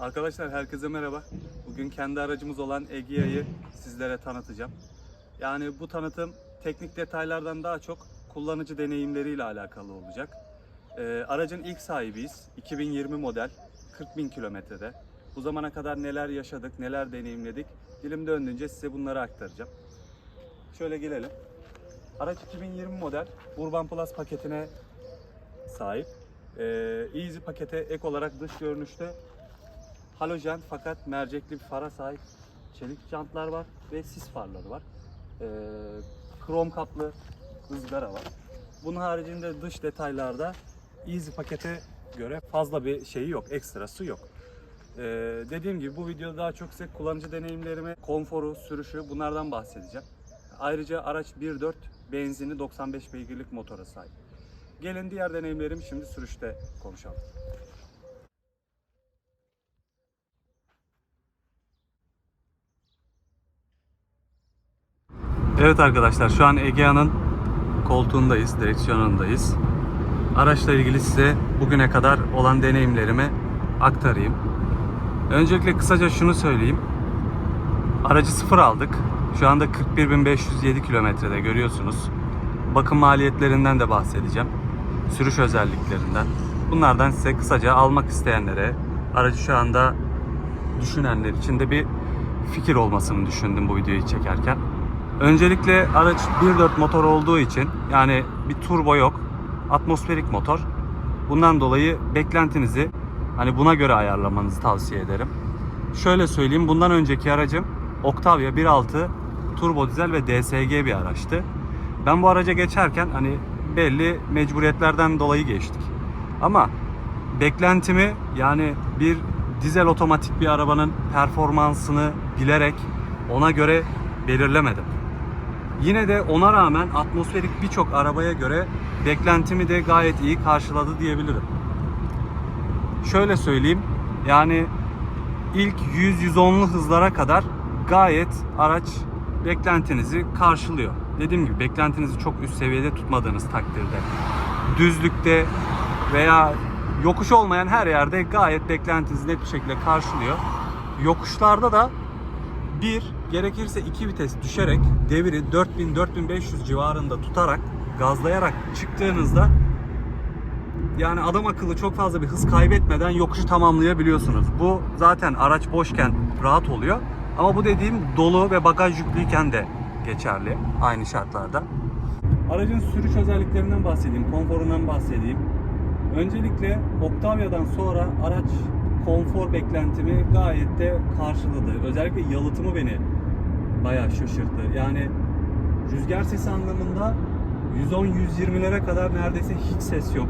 Arkadaşlar herkese merhaba. Bugün kendi aracımız olan Egea'yı sizlere tanıtacağım. Yani bu tanıtım teknik detaylardan daha çok kullanıcı deneyimleriyle alakalı olacak. Ee, aracın ilk sahibiyiz. 2020 model, 40 bin kilometrede. Bu zamana kadar neler yaşadık, neler deneyimledik. Dilim döndüğünce size bunları aktaracağım. Şöyle gelelim. Araç 2020 model Urban Plus paketine sahip. Ee, Easy pakete ek olarak dış görünüşte halojen fakat mercekli bir fara sahip çelik jantlar var ve sis farları var. Ee, krom kaplı ızgara var. Bunun haricinde dış detaylarda Easy pakete göre fazla bir şeyi yok, ekstrası yok. Ee, dediğim gibi bu videoda daha çok size kullanıcı deneyimlerimi, konforu, sürüşü bunlardan bahsedeceğim. Ayrıca araç 1.4 benzinli 95 beygirlik motora sahip. Gelin diğer deneyimlerim şimdi sürüşte konuşalım. Evet arkadaşlar şu an Egea'nın koltuğundayız, direksiyonundayız. Araçla ilgili size bugüne kadar olan deneyimlerimi aktarayım. Öncelikle kısaca şunu söyleyeyim. Aracı sıfır aldık. Şu anda 41.507 kilometrede görüyorsunuz. Bakım maliyetlerinden de bahsedeceğim. Sürüş özelliklerinden. Bunlardan size kısaca almak isteyenlere, aracı şu anda düşünenler için de bir fikir olmasını düşündüm bu videoyu çekerken. Öncelikle araç 1.4 motor olduğu için yani bir turbo yok. Atmosferik motor. Bundan dolayı beklentinizi hani buna göre ayarlamanızı tavsiye ederim. Şöyle söyleyeyim bundan önceki aracım Octavia 1.6 turbo dizel ve DSG bir araçtı. Ben bu araca geçerken hani belli mecburiyetlerden dolayı geçtik. Ama beklentimi yani bir dizel otomatik bir arabanın performansını bilerek ona göre belirlemedim. Yine de ona rağmen atmosferik birçok arabaya göre beklentimi de gayet iyi karşıladı diyebilirim. Şöyle söyleyeyim yani ilk 100-110'lu hızlara kadar gayet araç beklentinizi karşılıyor. Dediğim gibi beklentinizi çok üst seviyede tutmadığınız takdirde düzlükte veya yokuş olmayan her yerde gayet beklentinizi net bir şekilde karşılıyor. Yokuşlarda da bir gerekirse iki vites düşerek deviri 4000-4500 civarında tutarak gazlayarak çıktığınızda yani adam akıllı çok fazla bir hız kaybetmeden yokuşu tamamlayabiliyorsunuz. Bu zaten araç boşken rahat oluyor. Ama bu dediğim dolu ve bagaj yüklüyken de geçerli aynı şartlarda. Aracın sürüş özelliklerinden bahsedeyim, konforundan bahsedeyim. Öncelikle Octavia'dan sonra araç konfor beklentimi gayet de karşıladı. Özellikle yalıtımı beni bayağı şaşırttı. Yani rüzgar sesi anlamında 110-120'lere kadar neredeyse hiç ses yok.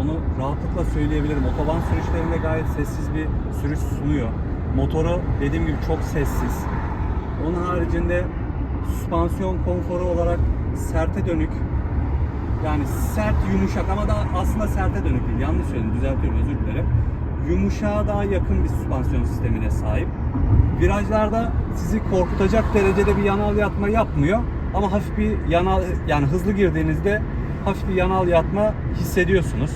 Onu rahatlıkla söyleyebilirim. Otoban sürüşlerinde gayet sessiz bir sürüş sunuyor. Motoru dediğim gibi çok sessiz. Onun haricinde süspansiyon konforu olarak serte dönük. Yani sert yumuşak ama da aslında serte dönük değil. Yanlış söyledim düzeltiyorum özür dilerim. Yumuşağa daha yakın bir süspansiyon sistemine sahip. Virajlarda sizi korkutacak derecede bir yanal yatma yapmıyor. Ama hafif bir yanal yani hızlı girdiğinizde hafif bir yanal yatma hissediyorsunuz.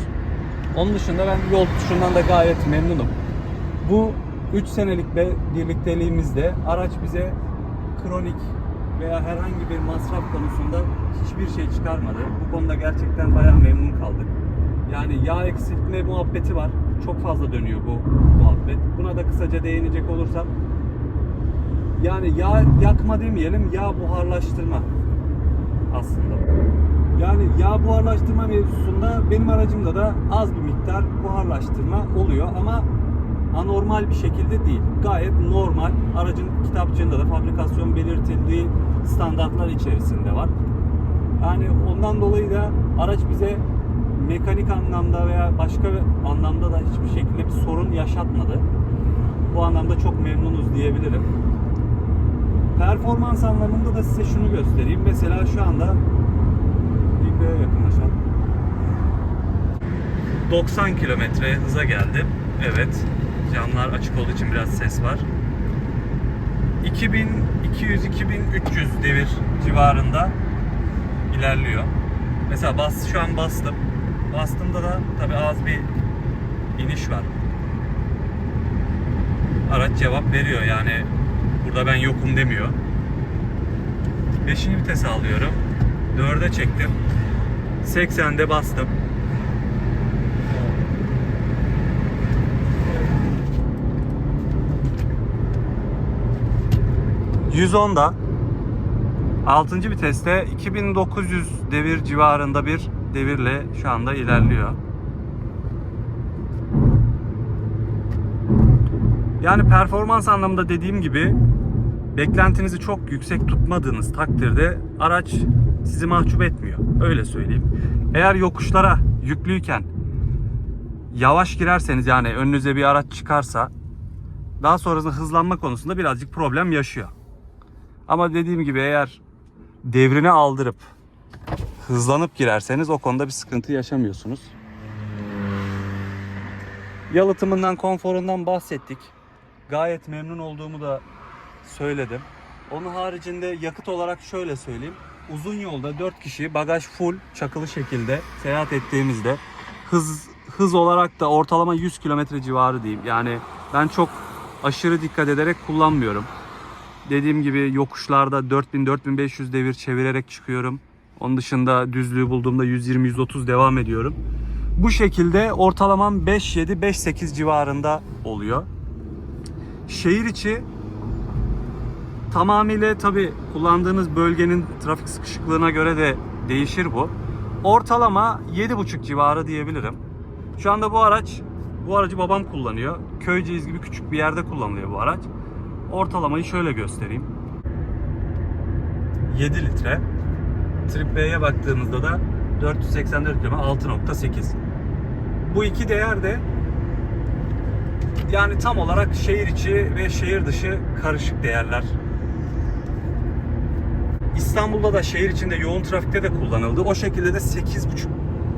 Onun dışında ben yol tutuşundan da gayet memnunum. Bu 3 senelik be- birlikteliğimizde araç bize kronik veya herhangi bir masraf konusunda hiçbir şey çıkarmadı. Bu konuda gerçekten bayağı memnun kaldık. Yani yağ eksiltme muhabbeti var. Çok fazla dönüyor bu muhabbet. Buna da kısaca değinecek olursam yani yağ yakma demeyelim, yağ buharlaştırma aslında. Yani yağ buharlaştırma mevzusunda benim aracımda da az bir miktar buharlaştırma oluyor ama anormal bir şekilde değil. Gayet normal. Aracın kitapçığında da fabrikasyon belirtildiği standartlar içerisinde var. Yani ondan dolayı da araç bize mekanik anlamda veya başka anlamda da hiçbir şekilde bir sorun yaşatmadı. Bu anlamda çok memnunuz diyebilirim. Performans anlamında da size şunu göstereyim. Mesela şu anda Libya'ya yakınlaşalım. 90 kilometre hıza geldim. Evet. Camlar açık olduğu için biraz ses var. 2200-2300 devir civarında ilerliyor. Mesela bas şu an bastım. Bastığımda da tabii az bir iniş var. araç cevap veriyor. Yani burada ben yokum demiyor. Beşinci vitese alıyorum. Dörde çektim. 80'de bastım. ...110'da... ...6. viteste... ...2900 devir civarında bir devirle şu anda ilerliyor. Yani performans anlamında dediğim gibi beklentinizi çok yüksek tutmadığınız takdirde araç sizi mahcup etmiyor. Öyle söyleyeyim. Eğer yokuşlara yüklüyken yavaş girerseniz yani önünüze bir araç çıkarsa daha sonrasında hızlanma konusunda birazcık problem yaşıyor. Ama dediğim gibi eğer devrini aldırıp hızlanıp girerseniz o konuda bir sıkıntı yaşamıyorsunuz. Yalıtımından, konforundan bahsettik. Gayet memnun olduğumu da söyledim. Onun haricinde yakıt olarak şöyle söyleyeyim. Uzun yolda 4 kişi bagaj full çakılı şekilde seyahat ettiğimizde hız hız olarak da ortalama 100 km civarı diyeyim. Yani ben çok aşırı dikkat ederek kullanmıyorum. Dediğim gibi yokuşlarda 4000-4500 devir çevirerek çıkıyorum. Onun dışında düzlüğü bulduğumda 120-130 devam ediyorum. Bu şekilde ortalamam 5-7-5-8 civarında oluyor. Şehir içi tamamıyla tabi kullandığınız bölgenin trafik sıkışıklığına göre de değişir bu. Ortalama 7,5 civarı diyebilirim. Şu anda bu araç, bu aracı babam kullanıyor. Köyceğiz gibi küçük bir yerde kullanılıyor bu araç. Ortalamayı şöyle göstereyim. 7 litre. Trip B'ye baktığımızda da 484 km 6.8. Bu iki değer de yani tam olarak şehir içi ve şehir dışı karışık değerler. İstanbul'da da şehir içinde yoğun trafikte de kullanıldı. O şekilde de 8.5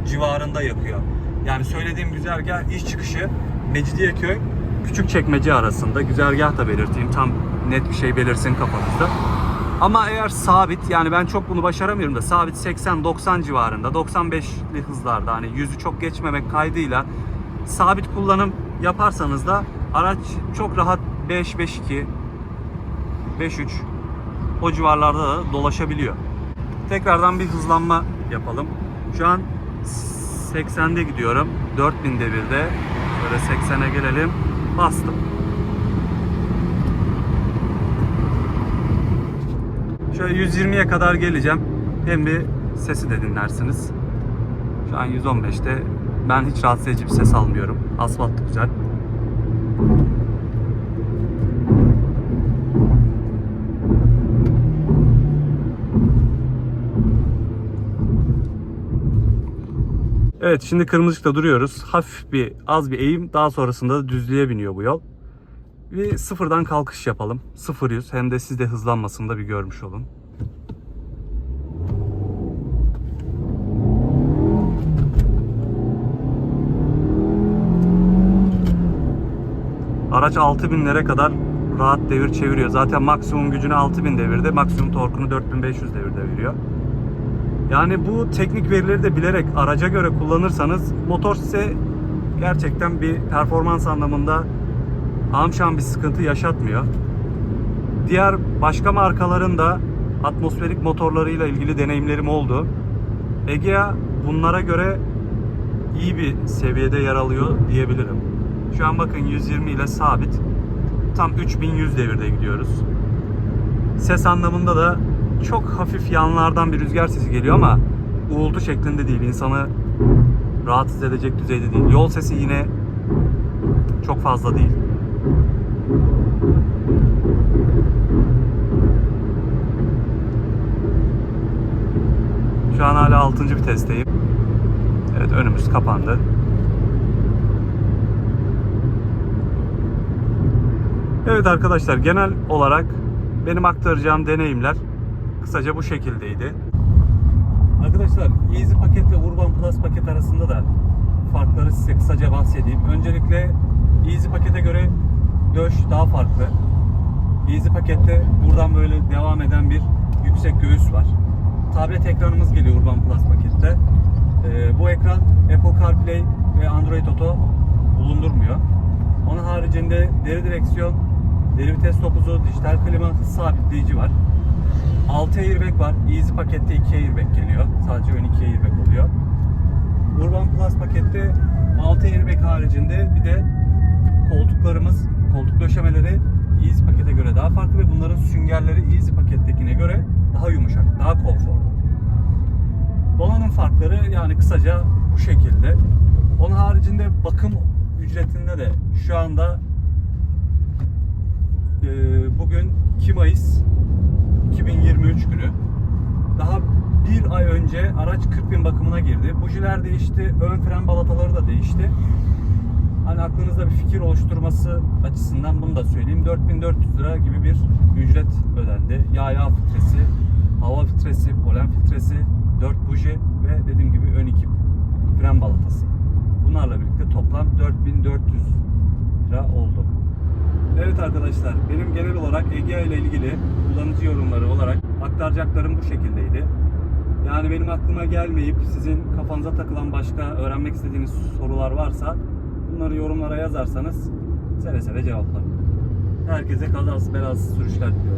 civarında yakıyor. Yani söylediğim güzergah iş çıkışı Mecidiyeköy Küçükçekmece arasında. Güzergah da belirteyim. Tam net bir şey belirsin kafanızda. Ama eğer sabit yani ben çok bunu başaramıyorum da sabit 80-90 civarında 95'li hızlarda hani 100'ü çok geçmemek kaydıyla sabit kullanım yaparsanız da araç çok rahat 5-5-2 5-3 o civarlarda da dolaşabiliyor. Tekrardan bir hızlanma yapalım. Şu an 80'de gidiyorum. 4000 devirde. Böyle 80'e gelelim. Bastım. Şöyle 120'ye kadar geleceğim. Hem bir sesi de dinlersiniz. Şu an 115'te ben hiç rahatsız edici bir ses almıyorum. Asfalt da güzel. Evet şimdi kırmızılıkta duruyoruz. Hafif bir az bir eğim daha sonrasında da düzlüğe biniyor bu yol. Bir sıfırdan kalkış yapalım. 0-100 hem de siz de hızlanmasını bir görmüş olun. Araç 6000'lere kadar rahat devir çeviriyor. Zaten maksimum gücünü 6000 devirde, maksimum torkunu 4500 devirde veriyor. Yani bu teknik verileri de bilerek araca göre kullanırsanız motor size gerçekten bir performans anlamında amşan bir sıkıntı yaşatmıyor. Diğer başka markaların da atmosferik motorlarıyla ilgili deneyimlerim oldu. Egea bunlara göre iyi bir seviyede yer alıyor diyebilirim. Şu an bakın 120 ile sabit. Tam 3100 devirde gidiyoruz. Ses anlamında da çok hafif yanlardan bir rüzgar sesi geliyor ama uğultu şeklinde değil. insanı rahatsız edecek düzeyde değil. Yol sesi yine çok fazla değil. Şu an hala 6. vitesteyim. Evet önümüz kapandı. Evet arkadaşlar genel olarak benim aktaracağım deneyimler kısaca bu şekildeydi. Arkadaşlar Easy paket ve Urban Plus paket arasında da farkları size kısaca bahsedeyim. Öncelikle Easy pakete göre döş daha farklı. Easy pakette buradan böyle devam eden bir yüksek göğüs var. Tablet ekranımız geliyor Urban Plus pakette. Ee, bu ekran Apple CarPlay ve Android Auto bulundurmuyor. Onun haricinde deri direksiyon, deri vites topuzu, dijital klima, hız sabitleyici var. 6 airbag var. Easy pakette 2 airbag geliyor. Sadece ön 2 airbag oluyor. Urban Plus pakette 6 airbag haricinde bir de koltuklarımız, koltuk döşemeleri Easy pakete göre daha farklı ve bunların süngerleri Easy pakettekine göre daha yumuşak, daha konforlu. Donanım farkları yani kısaca bu şekilde. Onun haricinde bakım ücretinde de şu anda bugün 2 Mayıs 2023 günü. Daha bir ay önce araç 40 bin bakımına girdi. Bujiler değişti, ön fren balataları da değişti. Hani aklınızda bir fikir oluşturması açısından bunu da söyleyeyim. 4400 lira gibi bir ücret ödendi. Yağ yağ filtresi, hava filtresi, polen filtresi, 4 buji ve dediğim gibi ön iki fren balatası. Bunlarla birlikte toplam 4400 lira oldu. Evet arkadaşlar, benim genel olarak Egea ile ilgili kullanıcı yorumları olarak aktaracaklarım bu şekildeydi. Yani benim aklıma gelmeyip sizin kafanıza takılan başka öğrenmek istediğiniz sorular varsa bunları yorumlara yazarsanız seve seve cevaplarım. Herkese kazasız belasız sürüşler diliyorum.